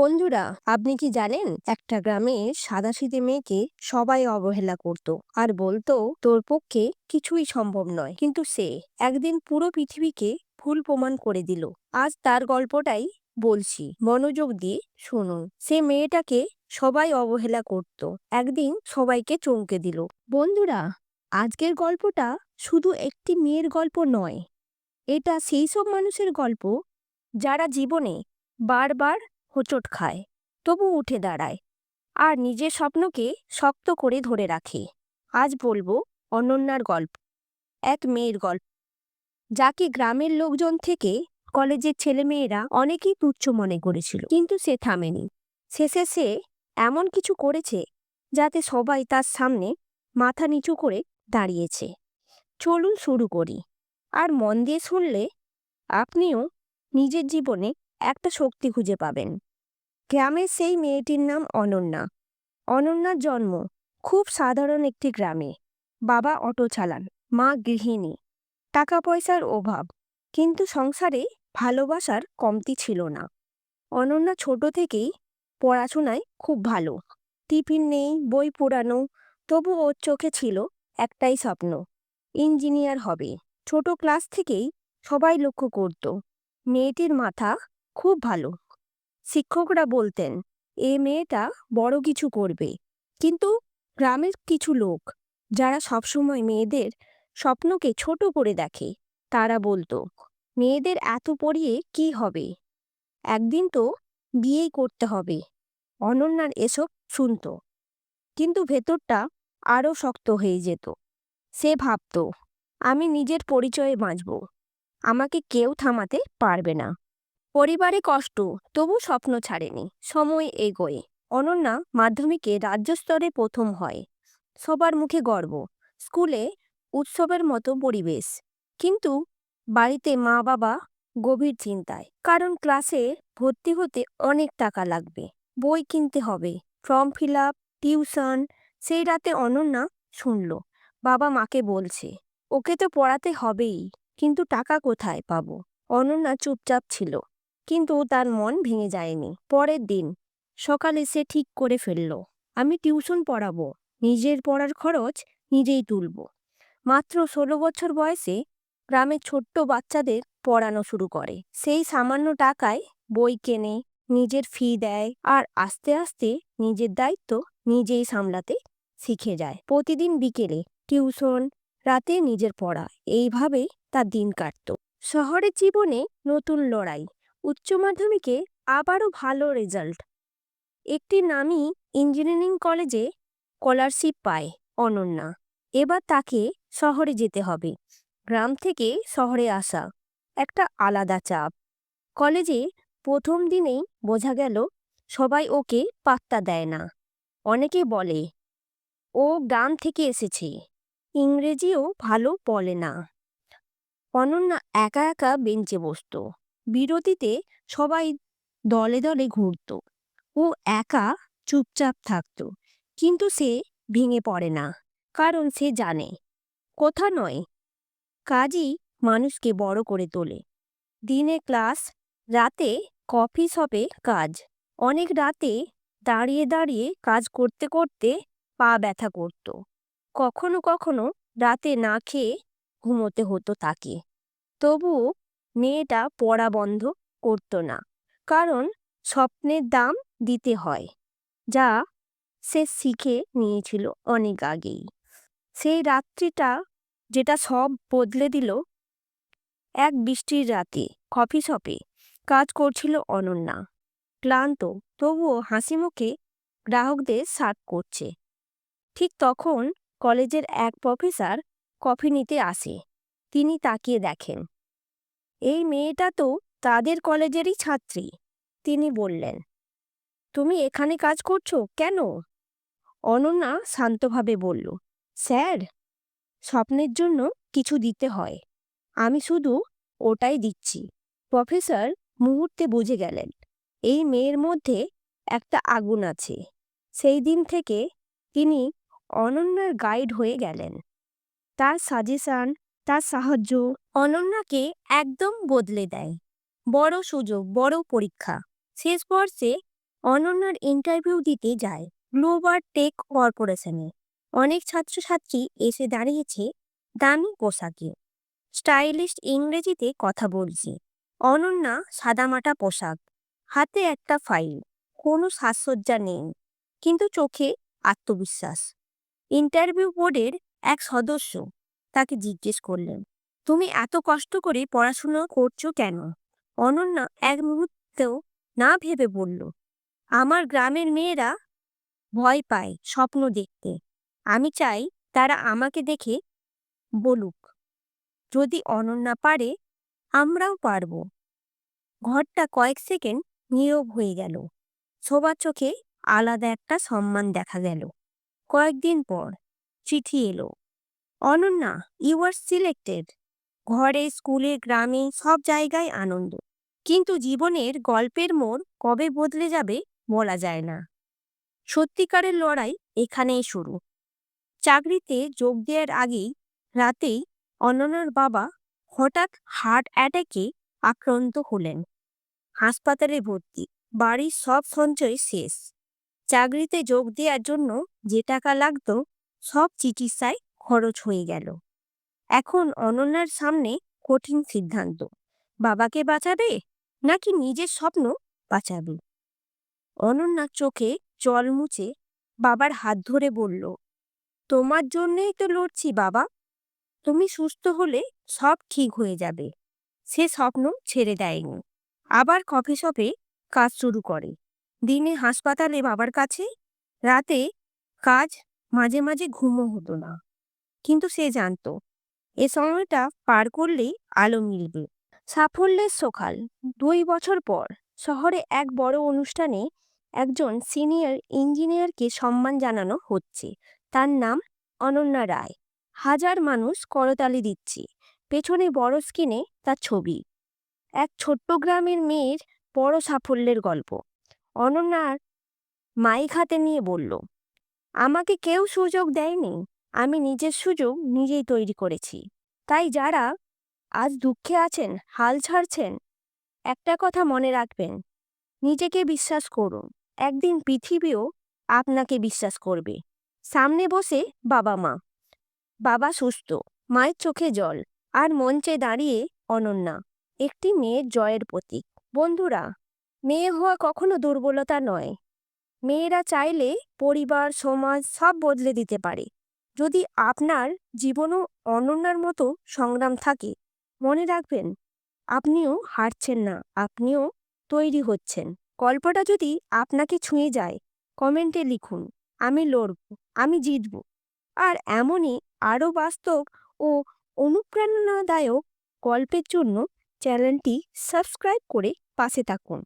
বন্ধুরা, আপনি কি জানেন, একটা গ্রামে সাদাসিধে মেয়েকে সবাই অবহেলা করত। আর বলতো, তোর পক্ষে কিছুই সম্ভব নয়। কিন্তু সে একদিন পুরো পৃথিবীকে ভুল প্রমাণ করে দিল। আজ তার গল্পটাই বলছি। মনোযোগ দিয়ে শুনুন। সে মেয়েটাকে সবাই অবহেলা করত। একদিন সবাইকে চমকে দিল। বন্ধুরা, আজকের গল্পটা শুধু একটি মেয়ের গল্প নয়। এটা সেই সব মানুষের গল্প যারা জীবনে বারবার হোঁচট খায়, তবু উঠে দাঁড়ায়। আর নিজের স্বপ্নকে শক্ত করে ধরে রাখে। আজ বলব অনন্যার গল্প, এক মেয়ের গল্প। যাকে গ্রামের লোকজন থেকে কলেজের ছেলেমেয়েরা অনেকেই তুচ্ছ মনে করেছিল, কিন্তু সে থামেনি। শেষে সে এমন কিছু করেছে যাতে সবাই তার সামনে মাথা নিচু করে দাঁড়িয়েছে। চলুন শুরু করি। আর মন দিয়ে শুনলে আপনিও নিজের জীবনে একটা শক্তি খুঁজে পাবেন। গ্রামের সেই মেয়েটির নাম অনন্যা। অনন্যার জন্ম খুব সাধারণ একটি গ্রামে। বাবা অটো চালান, মা গৃহিণী। টাকা পয়সার অভাব, কিন্তু সংসারে ভালোবাসার কমতি ছিল না। অনন্যা ছোট থেকেই পড়াশোনায় খুব ভালো। টিফিন নেই, বই পোড়ানো, তবু ওর চোখে ছিল একটাই স্বপ্ন, ইঞ্জিনিয়ার হবে। ছোট ক্লাস থেকেই সবাই লক্ষ্য করত। মেয়েটির মাথা খুব ভালো। শিক্ষকরা বলতেন, এ মেয়েটা বড় কিছু করবে। কিন্তু গ্রামের কিছু লোক, যারা সবসময় মেয়েদের স্বপ্নকে ছোট করে দেখে, তারা বলতো, মেয়েদের এত পড়িয়ে কি হবে? একদিন তো বিয়েই করতে হবে। অনন্যার এসব শুনত। কিন্তু ভেতরটা আরও শক্ত হয়ে যেত। সে ভাবত, আমি নিজের পরিচয়ে বাঁচব। আমাকে কেউ থামাতে পারবে না। পরিবারে কষ্ট, তবু স্বপ্ন ছাড়েনি, সময় এগোয়। অনন্যা মাধ্যমিকে রাজ্য স্তরে প্রথম হয়। সবার মুখে গর্ব, স্কুলে উৎসবের মতো পরিবেশ। কিন্তু বাড়িতে মা বাবা গভীর চিন্তায়, কারণ ক্লাসে ভর্তি হতে অনেক টাকা লাগবে, বই কিনতে হবে, ফর্ম ফিল আপ টিউশন, সেই রাতে অনন্যা শুনল, বাবা মাকে বলছে, ওকে তো পড়াতে হবেই, কিন্তু টাকা কোথায় পাবো? অনন্যা চুপচাপ ছিল। কিন্তু তার মন ভেঙে যায়নি। পরের দিন, সকালে সে ঠিক করে ফেলল। আমি টিউশন পড়াবো, নিজের পড়ার খরচ নিজেই তুলব। মাত্র ষোলো বছর বয়সে গ্রামের ছোট্ট বাচ্চাদের পড়ানো শুরু করে। সেই সামান্য টাকায় বই কেনে, নিজের ফি দেয় আর আস্তে আস্তে নিজের দায়িত্ব নিজেই সামলাতে শিখে যায়। প্রতিদিন বিকেলে টিউশন, রাতে নিজের পড়া, এইভাবেই তার দিন কাটত। শহরের জীবনে নতুন লড়াই উচ্চ মাধ্যমিকে আবারও ভালো রেজাল্ট। একটি নামি ইঞ্জিনিয়ারিং কলেজে স্কলারশিপ পায় অনন্যা। এবার তাকে শহরে যেতে হবে। গ্রাম থেকে শহরে আসা একটা আলাদা চাপ। কলেজে প্রথম দিনেই বোঝা গেল সবাই ওকে পাত্তা দেয় না। অনেকে বলে, ও গ্রাম থেকে এসেছে। ইংরেজিও ভালো বলে না। অনন্যা একা একা বেঞ্চে বসত। বিরতিতে সবাই দলে দলে ঘুরত। ও একা চুপচাপ থাকত। কিন্তু সে ভেঙে পড়ে না, কারণ সে জানে, কথা নয়। কাজই মানুষকে বড় করে তোলে। দিনে ক্লাস, রাতে কফি শপে কাজ, অনেক রাতে দাঁড়িয়ে দাঁড়িয়ে কাজ করতে করতে পা ব্যথা করত। কখনো কখনো রাতে না খেয়ে ঘুমোতে হতো তাকে। তবুও মেয়েটা পড়া বন্ধ করত না। কারণ স্বপ্নের দাম দিতে হয়, যা সে শিখে নিয়েছিল অনেক আগেই। সেই রাত্রিটা যেটা সব বদলে দিল, এক বৃষ্টির রাতে কফি শপে কাজ করছিল অনন্যা। ক্লান্ত, তবুও হাসি মুখে গ্রাহকদের সার্ভ করছে। ঠিক তখন কলেজের এক প্রফেসর কফি নিতে আসে, তিনি তাকিয়ে দেখেন। এই মেয়েটা তো তাদের কলেজেরই ছাত্রী। তিনি বললেন, তুমি এখানে কাজ করছ কেন? অনন্যা শান্তভাবে বলল, স্যার, স্বপ্নের জন্য কিছু দিতে হয়। আমি শুধু ওটাই দিচ্ছি। প্রফেসর মুহূর্তে বুঝে গেলেন, এই মেয়ের মধ্যে একটা আগুন আছে। সেই দিন থেকে তিনি অনন্যার গাইড হয়ে গেলেন। তার সাজেশন তার সাহায্য অনন্যাকে একদম বদলে দেয়। বড় সুযোগ, বড় পরীক্ষা। শেষ বর্ষে অনন্যার ইন্টারভিউ দিতে যায় গ্লোবাল টেক কর্পোরেশনে অনেক ছাত্রছাত্রী এসে দাঁড়িয়েছে দামি পোশাকে। স্টাইলিস্ট ইংরেজিতে কথা বলছে। অনন্যা সাদামাটা পোশাক, হাতে একটা ফাইল কোনো সাজসজ্জা নেই, কিন্তু চোখে আত্মবিশ্বাস। ইন্টারভিউ বোর্ডের এক সদস্য তাকে জিজ্ঞেস করলেন, তুমি এত কষ্ট করে পড়াশোনা করছ কেন? অনন্যা এক মুহূর্তেও না ভেবে বলল, আমার গ্রামের মেয়েরা ভয় পায় স্বপ্ন দেখতে। আমি চাই তারা আমাকে দেখে বলুক। যদি অনন্যা পারে, আমরাও পারব। ঘরটা কয়েক সেকেন্ড নীরব হয়ে গেল। সবার চোখে আলাদা একটা সম্মান দেখা গেল। কয়েকদিন পর চিঠি এলো। অনন্যা ইউ আর সিলেক্টেড ঘরে, স্কুলে, গ্রামে সব জায়গায় আনন্দ। কিন্তু জীবনের গল্পের মোড় কবে বদলে যাবে বলা যায় না। সত্যিকারের লড়াই এখানেই শুরু। চাকরিতে যোগ দেওয়ার আগেই রাতেই অনন্যার বাবা হঠাৎ হার্ট অ্যাটাকে আক্রান্ত হলেন। হাসপাতালে ভর্তি, বাড়ির সব সঞ্চয় শেষ। চাকরিতে যোগ দেওয়ার জন্য যে টাকা লাগতো সব চিকিৎসায় খরচ হয়ে গেল। এখন অনন্যার সামনে কঠিন সিদ্ধান্ত। বাবাকে বাঁচাবে নাকি নিজের স্বপ্ন বাঁচাবে? অনন্যা চোখে জল মুছে বাবার হাত ধরে বলল, তোমার জন্যেই তো লড়ছি বাবা। তুমি সুস্থ হলে সব ঠিক হয়ে যাবে। সে স্বপ্ন ছেড়ে দেয়নি। আবার কফি শপে কাজ শুরু করে। দিনে হাসপাতালে বাবার কাছে, রাতে কাজ মাঝে মাঝে ঘুমও হতো না। কিন্তু সে জানতো। এ সময়টা পার করলেই আলো মিলবে। সাফল্যের সকাল। দুই বছর পর শহরে এক বড় অনুষ্ঠানে একজন সিনিয়র ইঞ্জিনিয়ারকে সম্মান জানানো হচ্ছে। তার নাম অনন্যা রায়। হাজার মানুষ করতালি দিচ্ছে। পেছনে বড় স্ক্রিনে তার ছবি। এক ছোট্ট গ্রামের মেয়ের বড় সাফল্যের গল্প। অনন্যার মাইক হাতে নিয়ে বলল, আমাকে কেউ সুযোগ দেয়নি। আমি নিজের সুযোগ নিজেই তৈরি করেছি। তাই যারা আজ দুঃখে আছেন, হাল ছাড়ছেন, একটা কথা মনে রাখবেন, নিজেকে বিশ্বাস করুন। একদিন পৃথিবীও আপনাকে বিশ্বাস করবে। সামনে বসে বাবা মা, বাবা সুস্থ, মায়ের চোখে জল, আর মঞ্চে দাঁড়িয়ে অনন্যা, একটি মেয়ের জয়ের প্রতীক। বন্ধুরা, মেয়ে হওয়া কখনো দুর্বলতা নয়। মেয়েরা চাইলে পরিবার, সমাজ সব বদলে দিতে পারে। যদি আপনার জীবনও অনন্যার মতো সংগ্রাম থাকে, মনে রাখবেন, আপনিও হারছেন না, আপনিও তৈরি হচ্ছেন। গল্পটা যদি আপনাকে ছুঁয়ে যায়, কমেন্টে লিখুন, আমি লড়ব, আমি জিতব। আর এমনই আরও বাস্তব ও অনুপ্রেরণাদায়ক গল্পের জন্য চ্যানেলটি সাবস্ক্রাইব করে পাশে থাকুন।